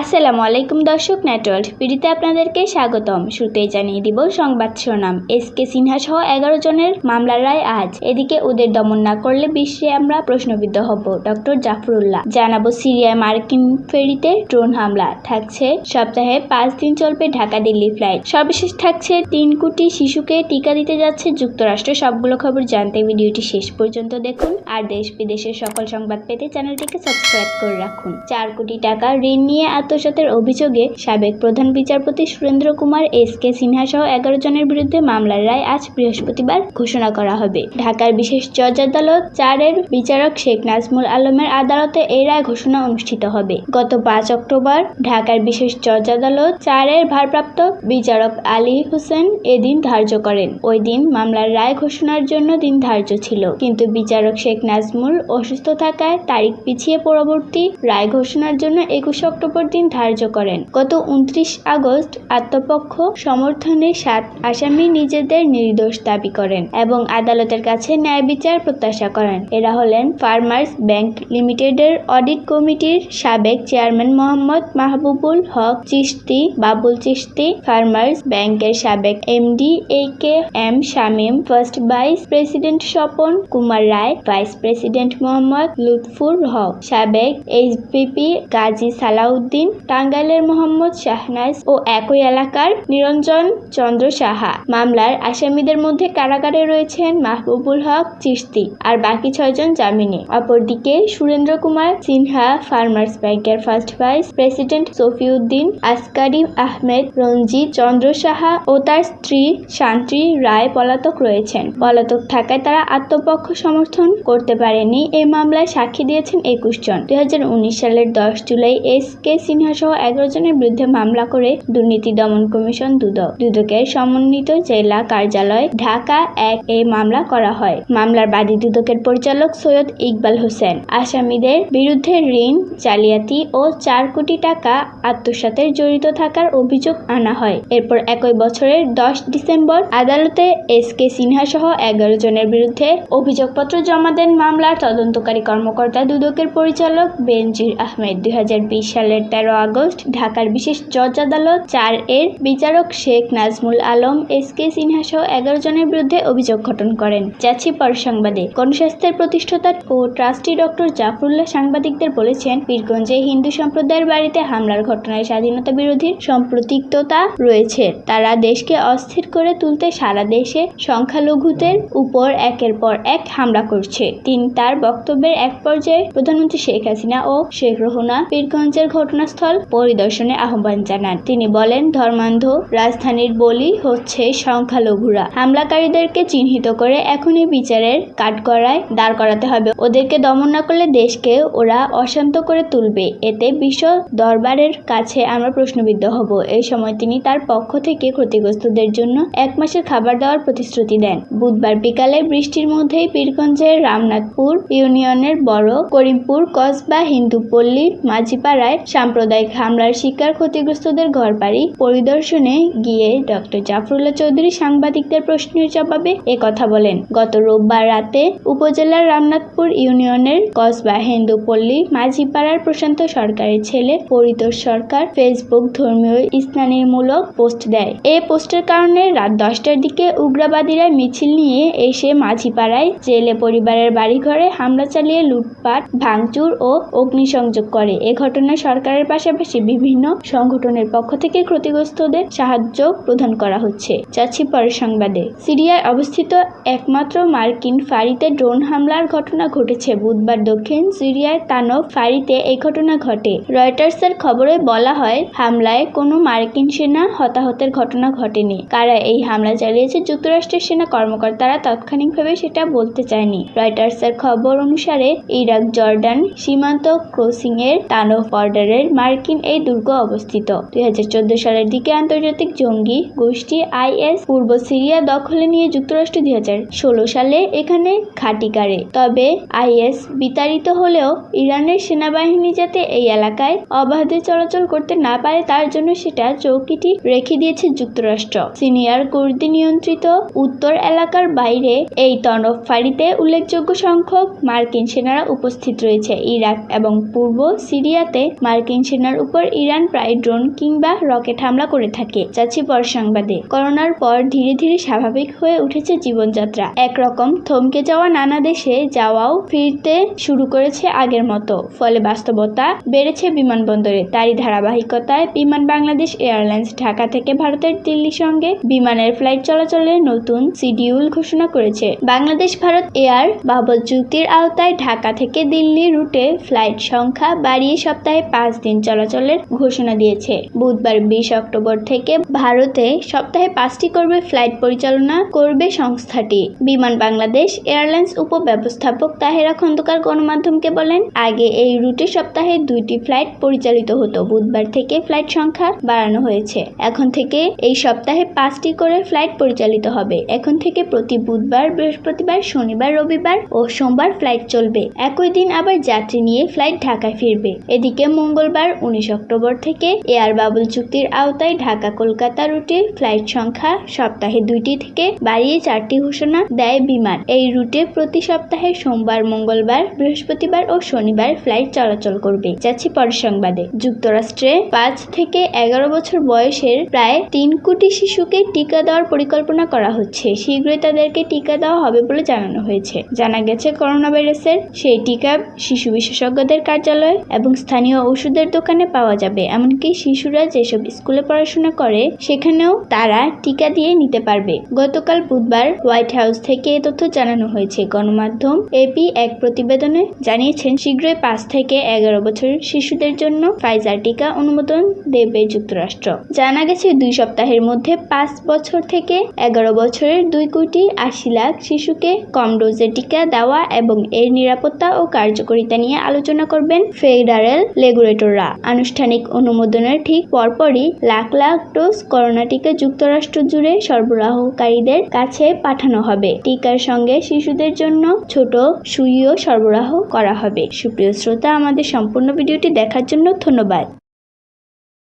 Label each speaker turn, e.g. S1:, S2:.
S1: আসসালামু আলাইকুম দর্শক নেটওয়ার্ক পিড়িতে আপনাদেরকে স্বাগতম। শুরুতেই জানিয়ে দিব সংবাদ শিরোনাম। এস কে সিনহা সহ এগারো জনের মামলার রায় আজ। এদিকে ওদের দমন না করলে বিশ্বে আমরা প্রশ্নবিদ্ধ হব। ডক্টর জাফরুল্লাহ। জানাব সিরিয়ায় মার্কিন ফেরিতে ড্রোন হামলা। থাকছে সপ্তাহে পাঁচ দিন চলবে ঢাকা দিল্লি ফ্লাইট। সর্বশেষ থাকছে তিন কোটি শিশুকে টিকা দিতে যাচ্ছে যুক্তরাষ্ট্র। সবগুলো খবর জানতে ভিডিওটি শেষ পর্যন্ত দেখুন। আর দেশ বিদেশের সকল সংবাদ পেতে চ্যানেলটিকে সাবস্ক্রাইব করে রাখুন। চার কোটি টাকা ঋণ নিয়ে আত্মসাতের অভিযোগে সাবেক প্রধান বিচারপতি সুরেন্দ্র কুমার, এস কে সিনহা সহ এগারো জনের বিরুদ্ধে মামলার রায় আজ বৃহস্পতিবার ঘোষণা করা হবে। ঢাকার বিশেষ জজ আদালত চারের বিচারক শেখ নাজমুল আলমের আদালতে এই রায় ঘোষণা অনুষ্ঠিত হবে। গত পাঁচ অক্টোবর ঢাকার বিশেষ জজ আদালত চারের ভারপ্রাপ্ত বিচারক আলী হোসেন এদিন ধার্য করেন। ওই দিন মামলার রায় ঘোষণার জন্য দিন ধার্য ছিল। কিন্তু বিচারক শেখ নাজমুল অসুস্থ থাকায় তারিখ পিছিয়ে পরবর্তী রায় ঘোষণার জন্য একুশে অক্টোবর দিন ধার্য করেন। গত উনত্রিশ আগস্ট আত্মপক্ষ সমর্থনে সাত আসামি নিজেদের নির্দোষ দাবি করেন এবং আদালতের কাছে ন্যায় বিচার প্রত্যাশা করেন। এরা হলেন ফার্মার্স ব্যাংক লিমিটেডের অডিট কমিটির সাবেক চেয়ারম্যান মোহাম্মদ মাহবুবুল হক চিশতি, বাবুল চিশতি, ফার্মার্স ব্যাংকের সাবেক MD A K M Shamim, first vice president Swapan Kumar Roy, vice president Mohammad Lutfur Haque, সাবেক এইচপিপি গাজী সালাউদ্দিন টাঙ্গাইলের মোহাম্মদ শাহনাজ ও একই এলাকার নিরঞ্জন চন্দ্র সাহা। মামলার আসামিদের মধ্যে কারাগারে রয়েছেন মাহবুবুল হক চিশতি আর বাকি ছয়জন জামিনে। অপরদিকে সুরেন্দ্র কুমার সিনহা ফার্মার্স ব্যাংকের first vice president Safiuddin Askari Ahmed Ranjit Chandra Saha ও তার স্ত্রী শান্তি রায় পলাতক রয়েছেন। পলাতক থাকায় তারা আত্মপক্ষ সমর্থন করতে পারেনি। এই মামলায় সাক্ষী দিয়েছেন একুশ জন। দুই হাজার উনিশ সালের দশ জুলাই এস কে সিনহা সহ এগারো জনের বিরুদ্ধে মামলা করে দুর্নীতি দমন কমিশন দুদক। দুদকের সমন্বিত জেলা কার্যালয় ঢাকা এক এই মামলা করা হয়। মামলার বাদী দুদকের পরিচালক সৈয়দ ইকবাল হোসেন। আসামিদের বিরুদ্ধে ঋণ, জালিয়াতি ও চার কোটি টাকা আত্মসাতের জড়িত থাকার অভিযোগ আনা হয়। এরপর একই বছরের দশ ডিসেম্বর আদালতে এস কে সিনহা সহ এগারো জনের বিরুদ্ধে অভিযোগপত্র জমা দেন মামলার তদন্তকারী কর্মকর্তা দুদকের পরিচালক বেনজির আহমেদ। দুই হাজার বিশ সালের তেরো আগস্ট, ঢাকার বিশেষ জজ আদালত চার এর বিচারক শেখ নাজমুল আলম, এস কে সিনহা সহ এগারো জনের বিরুদ্ধে অভিযোগ গঠন করেন। যাচ্ছি পর সংবাদে। গণস্বাস্থ্যের প্রতিষ্ঠাতা ও ট্রাস্টি ডক্টর জাফরুল্লাহ সাংবাদিকদের বলেছেন, পীরগঞ্জে হিন্দু সম্প্রদায়ের বাড়িতে হামলার ঘটনায় স্বাধীনতা বিরোধীর সম্পৃক্ততা রয়েছে। তারা দেশকে অস্থির করে তুলতে সারা দেশে সংখ্যালঘুদের উপর একের পর এক হামলা করছে। তিনি তার বক্তব্যের এক পর্যায়ে প্রধানমন্ত্রী শেখ হাসিনা ও শেখ রোহনা পীরগঞ্জের ঘটনাস্থল পরিদর্শনে আহ্বান জানান। তিনি বলেন, ধর্মান্ধ রাজধানীর বলি হচ্ছে সংখ্যালঘুরা। হামলাকারীদেরকে চিহ্নিত করে এখনই বিচারের কাঠগড়ায় দাঁড় করাতে হবে। ওদেরকে দমন না করলে দেশকে ওরা অশান্ত করে তুলবে। এতে বিশ্ব দরবারের কাছে আমরা প্রশ্নবিদ্ধ হব। এই সময় তিনি তার পক্ষ থেকে ক্ষতিগ্রস্তদের জন্য এক মাসের খাবার দেওয়ার প্রতিশ্রুতি দেন। বুধবার বিকালে বৃষ্টির মধ্যেই পীরগঞ্জের রামনাথপুর ইউনিয়নের বড় করিমপুর কসবা হিন্দুপল্লী মাঝিপাড়ায় সাম্প্রদায়িক হামলার শিকার ক্ষতিগ্রস্তদের ঘরবাড়ি পরিদর্শনে গিয়ে ডক্টর জাফরুল্লাহ চৌধুরী সাংবাদিকদের প্রশ্নের জবাবে কথা বলেন। গত রোববার রাতে উপজেলার রামনাথপুর ইউনিয়নের কসবা হিন্দুপল্লী মাঝিপাড়ার প্রশান্ত সরকারের ছেলে পরিতোষ সরকার ফেসবুক ধর্মীয় স্নানীমূলক পোস্ট দেয়। এই পোস্টের কারণে রাত দশটার দিকে উগ্রবাদীরা মিছিল নিয়ে এসে মাঝিপাড়ায় জেলে পরিবারের বাড়িঘরে হামলা চালিয়ে লুটপাট, ভাঙচুর ও অগ্নিসংযোগ করে। এ ঘটনায় সরকারের পাশাপাশি বিভিন্ন সংগঠনের পক্ষ থেকে ক্ষতিগ্রস্তদের সাহায্য প্রদান করা হচ্ছে। যাচ্ছি পরের সংবাদে। সিরিয়ায় অবস্থিত একমাত্র মার্কিন ফাঁড়িতে ড্রোন হামলার ঘটনা ঘটেছে। বুধবার দক্ষিণ সিরিয়ার তানব ফাঁড়িতে এই ঘটনা ঘটে। রয়টার্সের খবরে বলা হয়, হামলায় কোনো মার্কিন সেনা হতাহতের ঘটনা ঘটেনি। কারা এই হামলা চালিয়েছে যুক্তরাষ্ট্রের সেনা কর্মকর্তারা তাৎক্ষণিকভাবে সেটা বলতে চায়নি। রয়টার্সের খবর অনুসারে, ইরাক জর্ডান সীমান্ত ক্রসিং এর তানব বর্ডারের মার্কিন এই দুর্গ অবস্থিত। দুই হাজার চোদ্দ সালের দিকে আন্তর্জাতিক জঙ্গি গোষ্ঠী আইএস পূর্ব সিরিয়া দখলে নিয়ে যুক্তরাষ্ট্র দুই হাজার ষোলো সালে এখানে ঘাঁটি কাড়ে। তবে আইএস বিতাড়িত হলেও ইরানের সেনাবাহিনী যাতে এই এলাকায় অবাধে চলাচল করতে না পারে, তার জন্য সেটা চৌকিটি রেখে দিয়েছে যুক্তরাষ্ট্র। সিনিয়র কুর্দি নিয়ন্ত্রিত উত্তর এলাকার বাইরে এই তনব ফাঁড়িতে উল্লেখযোগ্য সংখ্যক মার্কিন সেনারা উপস্থিত রয়েছে। ইরাক এবং পূর্ব সিরিয়াতে মার্কিন সেনার উপর ইরান প্রায় ড্রোন কিংবা রকেট হামলা করে থাকে, যাচ্ছি পর সংবাদে। করোনার পর ধীরে ধীরে স্বাভাবিক হয়ে উঠেছে জীবনযাত্রা। একরকম থমকে যাওয়া নানা দেশে যাওয়াও ফিরতে শুরু করেছে আগের মতো। ফলে বাস্তবতা বেড়েছে বিমানবন্দরে। তারই ধারাবাহিকতায় বিমান বাংলাদেশ এয়ারলাইন্স ঢাকা থেকে ভারতের দিল্লির সঙ্গে বিমানের ফ্লাইট চলাচলের নতুন শিডিউল ঘোষণা করেছে। বাংলাদেশ ভারত এয়ার বাবল চুক্তির আওতায় ঢাকা থেকে দিল্লি রুটে ফ্লাইট সংখ্যা বাড়িয়ে সপ্তাহে পাঁচ দিন চলাচলের ঘোষণা দিয়েছে। বুধবার বিশ অক্টোবর থেকে ভারতে সপ্তাহে পাঁচটি করবে ফ্লাইট পরিচালনা করবে সংস্থাটি। বিমান বাংলাদেশ এয়ারলাইন্স উপব্যবস্থাপক তাহেরা খন্দকার গণমাধ্যমকে বলেন, আগে এই রুটে সপ্তাহে দুইটি ফ্লাইট পরিচালিত হতো। বুধবার থেকে ফ্লাইট সংখ্যা বাড়ানো হয়েছে। এখন থেকে এই সপ্তাহে পাঁচটি করে ফ্লাইট পরিচালিত হবে। এখন থেকে প্রতি বুধবার, বৃহস্পতিবার, শনিবার, রবিবার ও সোমবার ফ্লাইট চলবে। একই দিন আবার যাত্রী নিয়ে ফ্লাইট ঢাকায় ফিরবে। এদিকে মঙ্গলবার, উনিশ অক্টোবর থেকে এয়ার বাবুল চুক্তির আওতায় ঢাকা কলকাতা রুটে ফ্লাইট সংখ্যা সপ্তাহে দুইটি থেকে বাড়িয়ে চারটি ঘোষণা দেয় বিমান। এই রুটে প্রতি সপ্তাহে সোমবার, মঙ্গলবার, বৃহস্পতিবার ও শনিবার ফ্লাইট চলাচল করবে, যাচ্ছি পরের সংবাদে। যুক্তরাষ্ট্রে পাঁচ থেকে এগারো বছর বয়সের প্রায় তিন কোটি শিশুকে টিকা দেওয়ার পরিকল্পনা করা হচ্ছে। শীঘ্রই তাদেরকে টিকা দেওয়া হবে বলে জানানো হয়েছে। জানা গেছে করোনা ভাইরাসের সেই টিকা শিশু বিশেষজ্ঞদের কার্যালয় এবং স্থানীয় ওষুধের দোকানে পাওয়া যাবে, এমনকি শিশুরা যেসব স্কুলে পড়াশোনা করে সেখানেও তারা টিকা দিয়ে নিতে পারবে। গতকাল বুধবার হোয়াইট হাউস থেকে এ তথ্য জানানো হয়েছে। গণমাধ্যম এপি এক প্রতিবেদনে জানিয়েছেন, শীঘ্রই পাঁচ থেকে এগারো বছরের শিশুদের জন্য ফাইজার টিকা অনুমোদন দেবে যুক্তরাষ্ট্র। জানা গেছে, দুই সপ্তাহের মধ্যে পাঁচ বছর থেকে এগারো বছরের দুই কোটি আশি লাখ শিশুকে কম ডোজের টিকা দেওয়া এবং এর নিরাপত্তা ও কার্যকারিতা নিয়ে আলোচনা করবেন ফেডারেল রেগুলেটররা। আনুষ্ঠানিক অনুমোদনের ঠিক পরপরই লাখ লাখ ডোজ করোনা টিকা যুক্তরাষ্ট্র জুড়ে সরবরাহকারীদের কাছে পাঠানো হবে। টিকার সঙ্গে শিশুদের জন্য ছোট সুইও সরবরাহ করা হবে। সুপ্রিয় শ্রোতা, আমাদের সম্পূর্ণ ভিডিওটি দেখার জন্য ধন্যবাদ।